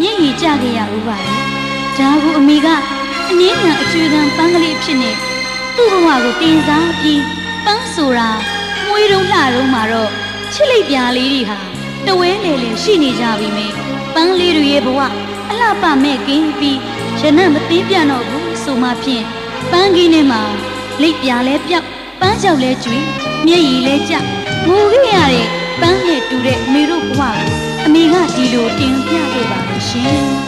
မျက်ရည်ကျခဲ့ရဦးပါလေဒါကူအမိကအနည်းငယ်အကျွေးကံပန်းကလေးဖြစ်နေသူ့ဘဝကိုတင်စားပြီးပန်းဆိုတာမွေးတုံးလှတုံးမှာတော့ချစ်လိုက်ပြားလေးတွေဟာတဝဲလေလေရှိနေကြပြီမေပန်းလေးတွေရဲ့ဘဝအလှပမဲ့ကင်းပြီးရနံမသိပြန်တော့ဘူးဆိုမှဖြင့်ပန်းကင်းထဲမှာလိပ်ပြားလဲပြောက်ပန်းကြောက်လဲကျွေမျက်ရည်လဲကျငိုခဲ့ရတဲ့ပန်းနဲ့တူတဲ့မေတို့ဘဝအမေကဒီလိုတင်ပြခဲ့ 心。